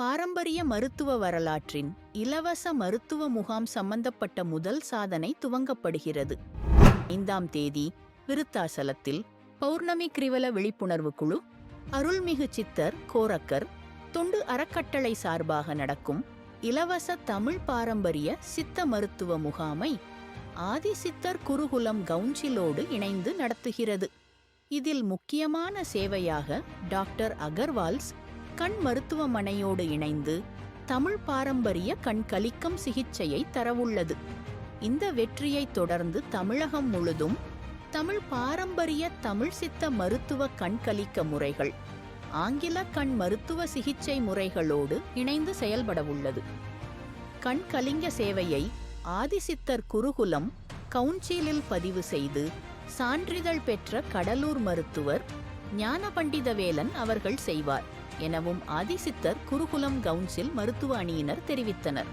பாரம்பரிய மருத்துவ வரலாற்றின் இலவச மருத்துவ முகாம் சம்பந்தப்பட்ட முதல் சாதனை துவங்கப்படுகிறது. ஐந்தாம் தேதி விருத்தாசலத்தில் பௌர்ணமி கிரிவல விழிப்புணர்வு குழு அருள்மிகு சித்தர் கோரக்கர் தொண்டு அறக்கட்டளை சார்பாக நடக்கும் இலவச தமிழ் பாரம்பரிய சித்த மருத்துவ முகாமை ஆதிசித்தர் குருகுலம் கவுன்சிலோடு இணைந்து நடத்துகிறது. இதில் முக்கியமான சேவையாக டாக்டர் அகர்வால்ஸ் கண் மருத்துவமனையோடு இணைந்து தமிழ் பாரம்பரிய கண் கலிக்கம் சிகிச்சையை தரவுள்ளது. இந்த வெற்றியைத் தொடர்ந்து தமிழகம் முழுதும் தமிழ் பாரம்பரிய தமிழ் சித்த மருத்துவ கண் கலிக்க முறைகள் ஆங்கில கண் மருத்துவ சிகிச்சை முறைகளோடு இணைந்து செயல்படவுள்ளது. கண் கலிங்க சேவையை ஆதிசித்தர் குருகுலம் கவுன்சிலில் பதிவு செய்து சான்றிதழ் பெற்ற கடலூர் மருத்துவர் ஞான பண்டிதவேலன் அவர்கள் செய்வார். எனவும் ஆதிசித்தர் குருகுலம் கவுன்சில் மருத்துவ அணியினர் தெரிவித்தனர்.